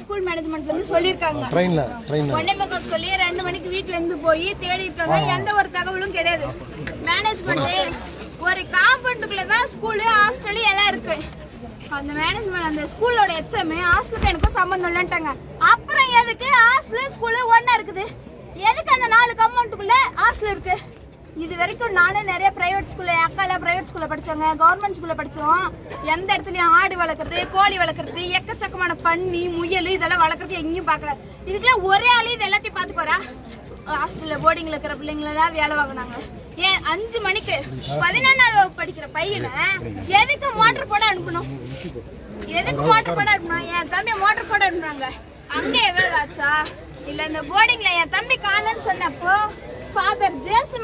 School மேனேஜ்மெண்ட்ல இருந்து சொல்லிருக்காங்க ட்ரெயின்ல ட்ரெயின்ல ஒன்னே சொல்லி ரெண்டு மணிக்கு வீட்ல இருந்து போய் தேடி இருக்காங்க. எந்த ஒரு தகவலும் கிடையாது. மேனேஜ்மெண்ட் ஒரு காம்பவுண்டுக்குள்ள தான் ஸ்கூலு ஹாஸ்டல் எல்லாம் இருக்கு. அந்த மேனேஜ்மெண்ட் அந்த ஸ்கூலோட எச்எம் ஹாஸ்டலுக்கு எனக்கும் சம்மந்தம் இல்லைன்ட்டாங்க. அப்புறம் எதுக்கு ஹாஸ்டல் ஸ்கூலு ஒண்ணா இருக்குது? எதுக்கு அந்த நாலு காம்பவுண்டுக்குள்ள ஹாஸ்டல் இருக்கு? இது வரைக்கும் நானும் நிறைய பிரைவேட் ஸ்கூல்ல அக்கா எல்லாம் பிரைவேட் ஸ்கூல்ல படிச்சாங்க கவர்மெண்ட் ஸ்கூல்ல படிச்சோம் எந்த இடத்துலயும் ஆடு வளர்க்குறது கோழி வளர்க்குறது எக்கச்சக்கமான பன்னி முயல் இதெல்லாம் வளர்க்குறது எங்கேயும் பார்க்கல இதுக்கெல்லாம் ஒரே ஆளு இது எல்லாத்தையும் பார்த்துக்கோரா ஹாஸ்டல்ல போர்டிங்ல இருக்கிற பிள்ளைங்களெல்லாம் வேலை வாங்கினாங்க. ஏன் அஞ்சு மணிக்கு பதினொன்னாவது வகுப்பு படிக்கிற பையனை எதுக்கு மோட்டர் போட அனுப்பணும்? எதுக்கு மோட்டர் போட அனுப்பணும்? என் தம்பி மோட்டர் போட அனுப்புறாங்க அங்கே ஏதாவது ஆச்சா? இல்ல இந்த போர்டிங்ல என் தம்பி காணன்னு சொன்னப்போ ஃபாதர் ஜேசு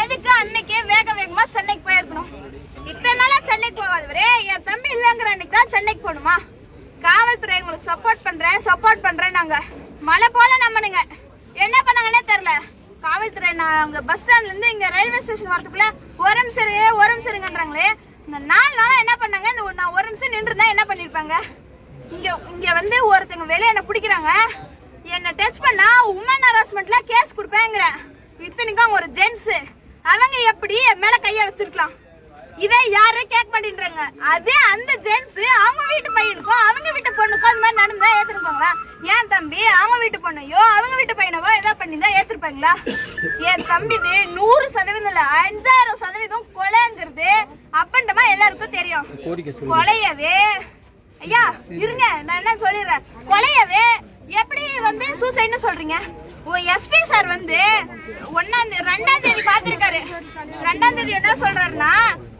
எதுக்கு அன்னைக்கே வேக வேகமா சென்னைக்கு போயிருக்கணும்? இத்தனை நாளா சென்னைக்கு போகாதவரே என் தம்பி இல்லைங்கிற அன்னைக்கு தான் சென்னைக்கு போகணுமா? காவல்துறை உங்களுக்கு சப்போர்ட் பண்றேன் சப்போர்ட் பண்றேன் நாங்க. மழை போல நம்பனுங்க. என்ன பண்ணாங்கன்னே தெரியல. காவல்துறை நான் அங்க பஸ் ஸ்டாண்ட்ல இருந்து இங்க ரயில்வே ஸ்டேஷன் வரதுக்குள்ள ஒரு நிமிஷம் ஒரு நிமிஷம் இருங்கன்றாங்களே. இந்த நாலு நாளா என்ன பண்ணாங்க? இந்த நான் ஒரு நிமிஷம் நின்று என்ன பண்ணிருப்பாங்க? இங்க இங்க வந்து ஒருத்தங்க வெளியே என்ன பிடிக்கிறாங்க. என்ன டச் பண்ணா உமன் ஹராஸ்மெண்ட்ல கேஸ் கொடுப்பேங்கிறேன். இத்தனைக்கும் ஒரு ஜென்ஸ் அவங்க எப்படி என் மேல கைய வச்சிருக்கலாம்? இதே யாரும் கேட்க மாட்டேன்றாங்க அதே அந்த ஜென்ஸ் அவங்க வீட்டு பையனுக்கும் அவங்க வீட்டு பொண்ணுக்கும் அந்த மாதிரி நடந்தா ஏத்துருப்பாங்களா? ஏன் தம்பி அவன் வீட்டு பொண்ணையோ அவங்க வீட்டு பையனவோ ஏதோ பண்ணியிருந்தா ஏத்துருப்பாங்களா? என் தம்பி இது நூறு சதவீதம் இல்ல அஞ்சாயிரம் சதவீதம் கொலைங்கிறது அப்பண்டமா எல்லாருக்கும் தெரியும். கொலையவே. ஐயா இருங்க நான் என்ன சொல்லிடுறேன்? என்ன சொல்றீங்க? ஓ எஸ்பி சார் வந்து ஒன்னாம் தேதி ரெண்டாம் தேதி பார்த்திருக்காரு. ரெண்டாம் தேதி என்ன சொல்றாருன்னா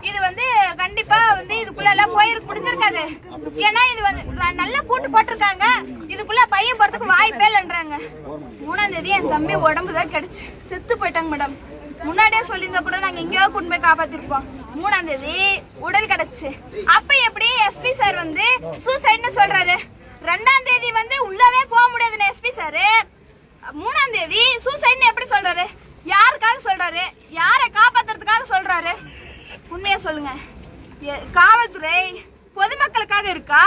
இது வந்து கண்டிப்பா வந்து இதுக்குள்ள எல்லாம் போயிருக்கு முடிஞ்சிருக்காது. ஏன்னா இது வந்து நல்லா கூட்டு போட்டிருக்காங்க. இதுக்குள்ள பையன் போறதுக்கு வாய்ப்பே இல்லைன்றாங்க. மூணாம் தேதி என் தம்பி உடம்பு தான் கிடைச்சு. செத்து போயிட்டாங்க மேடம். முன்னாடியே சொல்லியிருந்தா கூட நாங்க எங்கேயோ கொண்டு போய் காப்பாத்திருப்போம். மூணாம் தேதி உடல் கிடைச்சு. அப்ப எப்படி எஸ்பி சார் வந்து சூசைட்னு சொல்றாரு? ரெண்டாம் தேதி வந்து உள்ளவே போக முடியாதுன்னு எஸ்பி சார் மூணாம் தேதி சூசைட்னு எப்படி சொல்றாரு? யாருக்காக சொல்றாரு? யாரை காப்பாத்துறதுக்காக சொல்றாரு? உண்மையா சொல்லுங்க. காவல்துறை பொதுமக்களுக்காக இருக்கா?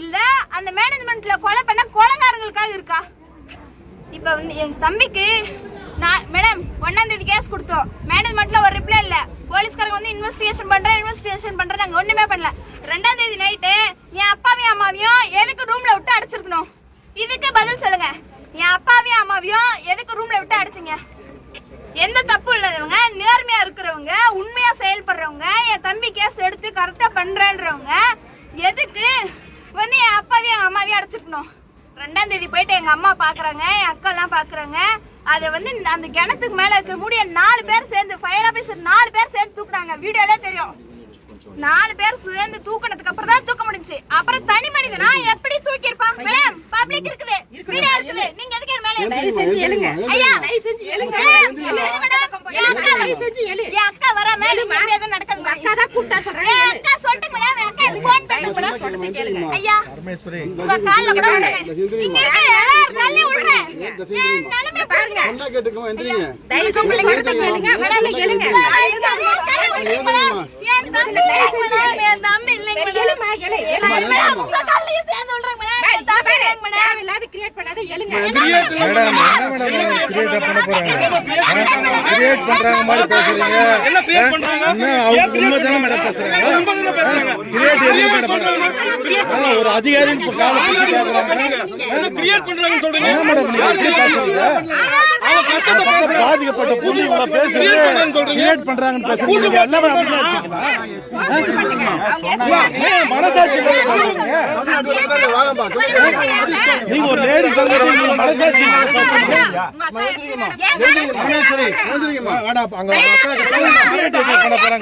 இல்ல அந்த மேனேஜ்மெண்ட்ல கொலை பண்ண கொலைகாரங்களுக்காக இருக்கா? இப்ப வந்து என் தம்பிக்கு நான் மேடம் ஒன்னாம் தேதி கேஸ் கொடுத்தோம். மேனேஜ்மெண்ட்ல ஒரு ரிப்ளை இல்ல. போலீஸ்காரங்க வந்து இன்வெஸ்டிகேஷன் பண்றேன் இன்வெஸ்டிகேஷன் பண்றேன் நாங்க ஒண்ணுமே பண்ணல. ரெண்டாம் தேதி நைட்டு என் அப்பாவையும் அம்மாவையும் எதுக்கு ரூம்ல விட்டு அடைச்சிருக்கணும்? இதுக்கு பதில் சொல்லுங்க. என் அப்பாவையும் அம்மாவையும் எதுக்கு ரூம்ல விட்டு அடைச்சிங்க? எந்த தப்பு இல்லாதவங்க நேர்மையா இருக்கிறவங்க உண்மையா செயல்படுறவங்க என் தம்பி கேஸ் எடுத்து கரெக்டா பண்றேன்றவங்க எதுக்கு வந்து என் அப்பாவையும் என் அம்மாவையும் அடைச்சிருக்கணும்? ரெண்டாம் தேதி போயிட்டு எங்க அம்மா பாக்குறாங்க என் அக்கா எல்லாம் பாக்குறாங்க. அதை வந்து அந்த கிணத்துக்கு மேல இருக்க முடிய நாலு பேர் சேர்ந்து ஃபயர் ஆபீசர் நாலு பேர் சேர்ந்து தூக்குறாங்க வீடியோலே தெரியும். நாலு பேர் சேர்ந்து தூக்குனதுக்கு அப்புறம் தான் தூக்க முடிஞ்சுச்சு அப்புறம் தனி மனிதனா எப்படி தூக்கி இருப்பான் மேம் பப்ளிக் இருக்குது. வீடியோ இருக்குது. நீங்க எதுக்கு என் மேல எழுங்க ஐயா மேடம், எழுங்க மேடம். என் அக்கா வரா மேடம் இப்படி எதுவும் நடக்குது? அக்கா தான் கூட்டா சொல்றேன். என் அக்கா சொல்லிட்டு மேடம் என் அக்கா ஃபோன் பண்ணுங்க மேடம் ஐயா பரமேஸ்வரி உங்க கால்ல கூட இருக்க எல்லாரும் கால்ல விடுறேன். என் நிலைமை பாருங்க சொன்னா கேட்டுக்கோ எந்திரிங்க மேடம் என்ன மேடம் பண்ண என்ன? என்ன அவங்க உண்மை தானே மேடம் பேசுறாங்க பண்றாங்க? ஒரு இப்ப காலை பிடிச்சி கேக்குறாங்க கிரியேட் பண்றாங்கன்னு சொல்றீங்க? பாதிக்கப்பட்ட புள்ளி இவ்வளவு பேசுறது பண்றாங்கன்னு சொல்றீங்க. கிரியேட் பண்றாங்கன்னு பேசுறீங்க நீங்க எல்லாமே மனசாட்சி நீங்க ஒரு லேடி சொல்றது நீங்க மனசாட்சி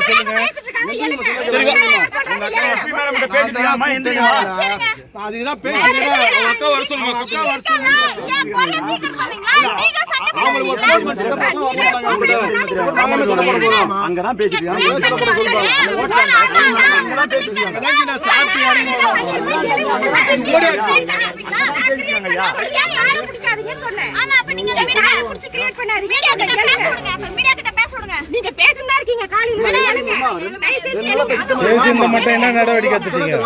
சொல்லுங்க அதுதான் பேசுறேன் அக்கா வர சொல்லுங்க அக்கா வர அங்கதான் பேசிட்டு நீங்க பேசுனா இருக்கீங்க காலையில. மட்டும் என்ன நடவடிக்கை எடுத்துட்டீங்க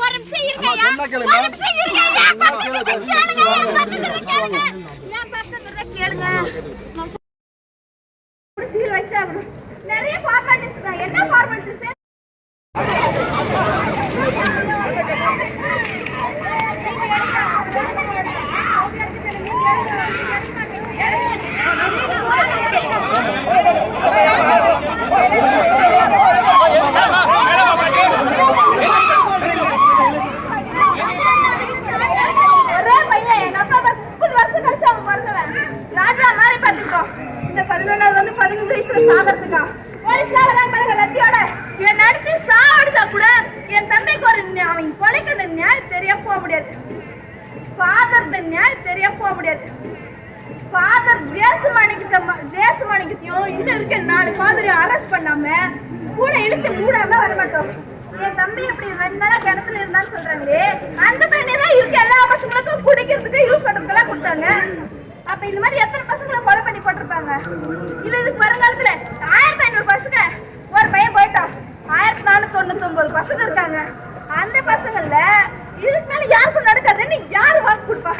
ஒரு நிமிஷம் இருங்க. ஒரு நிமிஷம் இருங்க கேளுங்க, என் பக்கத்துல கேளுங்க. என் பக்கத்துல கேளுங்க. நான் ஒரு சீல் வச்சாகணும். நிறைய ஃபார்மாலிட்டிஸ் தான் என்ன ஃபார்மாலிட்டிஸ் ஒரே பையன் எங்க அப்பா அப்பா முப்பது வருஷம் கழிச்சு அவன் பிறந்தவன் ராஜா மாதிரி பாத்துக்கோ இந்த பதினொன்னாவது வந்து பதினஞ்சு வயசுல சாகிறதுக்கா போலீஸ்கார தான் பாருங்க லத்தியோட இவன் நடிச்சு சாவடிச்சா கூட என் தம்பிக்கு ஒரு அவன் கொலைக்கிற நியாயம் தெரிய போக முடியாது. ஃபாதர் நியாயம் தெரிய போக முடியாது. ஃபாதர் ஜேசுமணிக்கு ஜேசுமணிக்கிட்டையும் இன்னும் இருக்க நாலு ஃபாதரையும் அரெஸ்ட் பண்ணாம ஸ்கூலை இழுத்து மூடாம வர மாட்டோம். என் தம்பி இப்படி ரெண்டு நாளா கிணத்துல இருந்தான்னு சொல்றாங்களே அந்த தண்ணி தான் இருக்க. எல்லா பசங்களுக்கும் குடிக்கிறதுக்கு யூஸ் பண்றதுக்கெல்லாம் கொடுத்தாங்க. அப்ப இந்த மாதிரி எத்தனை பசங்களை கொலை பண்ணி போட்டிருப்பாங்க? இல்ல இதுக்கு வருங்காலத்துல ஆயிரத்தி ஐநூறு பசங்க ஆயிரத்தி நானூத்தி தொண்ணூத்தி பசங்க இருக்காங்க. அந்த பசங்கள்ல இதுக்கு மேல யாருக்கும் நடக்காதுன்னு யாரு வாக்கு கொடுப்பா?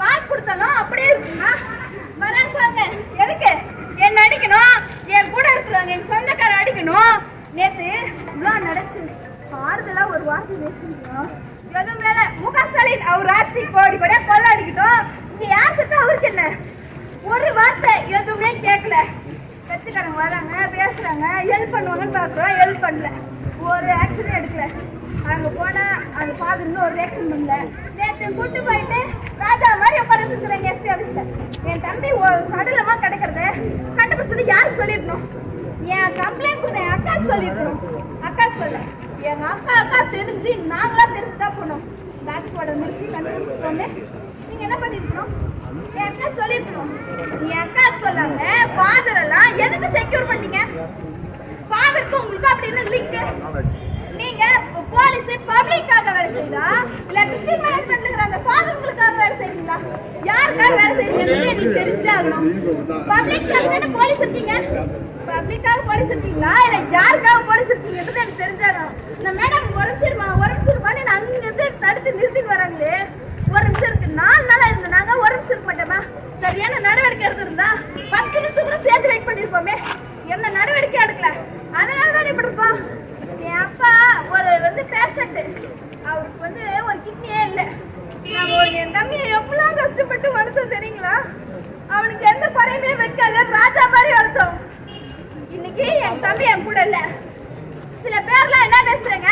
வாக்கு கொடுத்தாலும் அப்படியே இருக்குமா. வராங்க பாருங்க. எதுக்கு? என்ன அடிக்கணும். என் கூட இருக்கிறவங்க என் சொந்தக்கார அடிக்கணும். நேத்து இவ்வளோ நடச்சு ஆறுதலா ஒரு வார்த்தை பேசிருக்கோம் எது மேல? முக ஸ்டாலின் அவர் ஆட்சி கோடி கூட கொள்ள அடிக்கட்டும் இங்க யார் செத்தா அவருக்கு என்ன? ஒரு வார்த்தை கட்சிக்காரங்க வராங்க பேசுறாங்க ஹெல்ப் பண்ணுவாங்கன்னு பாக்குறோம் ஹெல்ப் பண்ணல. ஒரு ஆக்ஷனும் எடுக்கல. அங்க போனா அந்த ஃபாதர் இன்னும் ஒரு ரியாக்ஷன் பண்ணல. நேற்று கூட்டு போயிட்டு ராஜா மாதிரி உட்கார வச்சுருக்கிறேன் எஸ்பி ஆஃபீஸில் என் தம்பி ஒரு சடலமா கிடக்கிறத கண்டுபிடிச்சது யாருக்கு சொல்லிருக்கணும் என் கம்ப்ளைண்ட் கொடுத்த என் அக்காக்கு சொல்லிருக்கணும் அக்காக்கு சொல்ல எங்க அக்கா அக்கா தெரிஞ்சு நாங்களா தெரிஞ்சு தான் போனோம் முடிச்சு மிர்ச்சி கண்டுபிடிச்சிட்டோன்னு நீங்க என்ன பண்ணிருக்கணும்? என் அக்கா சொல்லிருக்கணும் என் அக்கா சொல்லாம ஃபாதர் எல்லாம் எதுக்கு செக்யூர் பண்ணீங்க ஃபாதருக்கு உங்களுக்கு அப்படின்னு லிங்க் நீங்க போலீஸ் பப்ளிக்காக வேலை செய்யுதா இல்ல கிறிஸ்டியன் மேனேஜ்மெண்ட்ங்கிற அந்த ஃபாதர்களுக்காக வேலை செய்யுங்களா யாருக்காக வேலை செய்யுங்கன்னு எனக்கு தெரிஞ்சாகணும். பப்ளிக்காக தானே போலீஸ் இருக்கீங்க? பப்ளிக்காக போலீஸ் இருக்கீங்களா? இல்ல யாருக்காக போலீஸ் இருக்கீங்கன்றது எனக்கு தெரிஞ்சாகணும். இந்த மேடம் இருமா, ஒரு நிமிஷம் இருமான்னு நான் அங்க இருந்து தடுத்து நிறுத்திட்டு வராங்களே ஒரு நிமிஷம் இருக்கு நாலு நாளா இருந்தாங்க ஒரு நிமிஷம் இருக்க மாட்டோமா சரியான நடவடிக்கை எடுத்திருந்தா பத்து நிமிஷம் கூட சேர்த்து வெயிட் பண்ணிருப்போமே என்ன நடவடிக்கை எடுக்கல அதனால தான் இப்படி இருக்கோம் என் அப்பா ஒரு வந்து பேஷண்ட் அவருக்கு வந்து ஒரு கிட்னியே இல்லை நாங்கள் ஒரு என் தம்பியை எவ்வளோ கஷ்டப்பட்டு வளர்த்தோம் தெரியுங்களா அவனுக்கு எந்த குறையுமே வைக்காத ராஜா மாதிரி வளர்த்தோம் இன்னைக்கு என் தம்பி என் கூட இல்ல. சில பேர்லாம் என்ன பேசுறாங்க?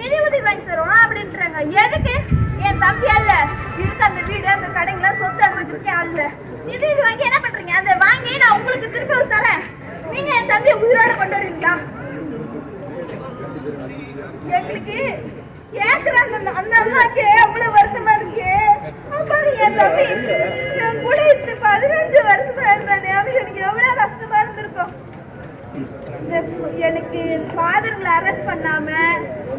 நிதி உதவி வாங்கி தருவோம் அப்படின்றாங்க. எதுக்கு? என் தம்பி அல்ல. இருக்க அந்த வீடு அந்த கடைங்கள சொத்து அனுபவிக்கிறதுக்கே அல்ல. நிதி உதவி வாங்கி என்ன பண்றீங்க? அதை வாங்கி நான் உங்களுக்கு திருப்பி ஒரு தரேன். நீங்க என் தம்பியை உயிரோட கொண்டு வருவீங்களா? எங்களுக்கு கேக்குற அந்த அந்த அம்மாக்கு அவ்வளவு வருத்தமா இருக்கு. அப்புறம் என் தம்பி என் கூட இருந்து பதினஞ்சு வருஷமா இருந்தானே. அவன் எனக்கு எவ்வளவு இந்த எனக்கு ஃபாதர்களை அரெஸ்ட் பண்ணாம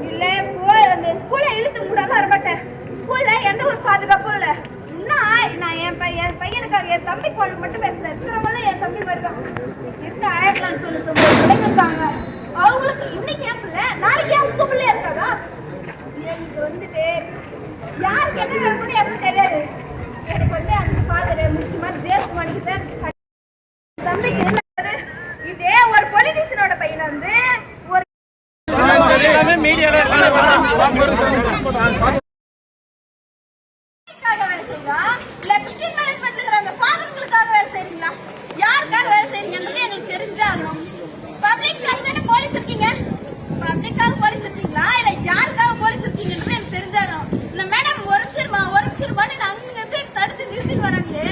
இல்ல போ அந்த ஸ்கூல்ல இழுத்து மூடாம வரமாட்டேன். ஸ்கூல்ல எந்த ஒரு பாதுகாப்பும் இல்ல. இன்னும் நான் என் பையன் என் பையனுக்காக என் தம்பி குழந்தை மட்டும் பேசுறேன். இருக்கிறவங்களும் என் தம்பி மாதிரி தான். இருக்க ஆயிரத்தி நானூத்தி தொண்ணூத்தி பிள்ளைங்க இருக்காங்க அவங்களுக்கு இன்னைக்கு என் பிள்ளை நாளைக்கு என் உங்க பிள்ளையா இருக்காதா எனக்கு வந்துட்டு யாருக்கு என்ன வேணும்னு எனக்கு தெரியாது. எனக்கு வந்து அந்த ஃபாதர் முக்கியமா ஜேஸ் மணிக்கு தான் செய்யுதா இல்ல கிறிஸ்டின் மேனேஜ்மெண்ட் இருக்கிற வேலை செய்றீங்களா? யாருக்காக வேலை செய்றீங்கன்றது எங்களுக்கு தெரிஞ்சாகணும். பப்ளிக் தானே போலீஸ் இருக்கீங்க? பப்ளிக்காக போலீஸ் இருக்கீங்களா? இல்ல யாருக்காக போலீஸ் இருக்கீங்கன்றது எனக்கு தெரிஞ்சாகணும். இந்த மேடம் ஒரு நிமிஷம் ஒரு நிமிஷம் தடுத்து நிறுத்திட்டு வராங்களே.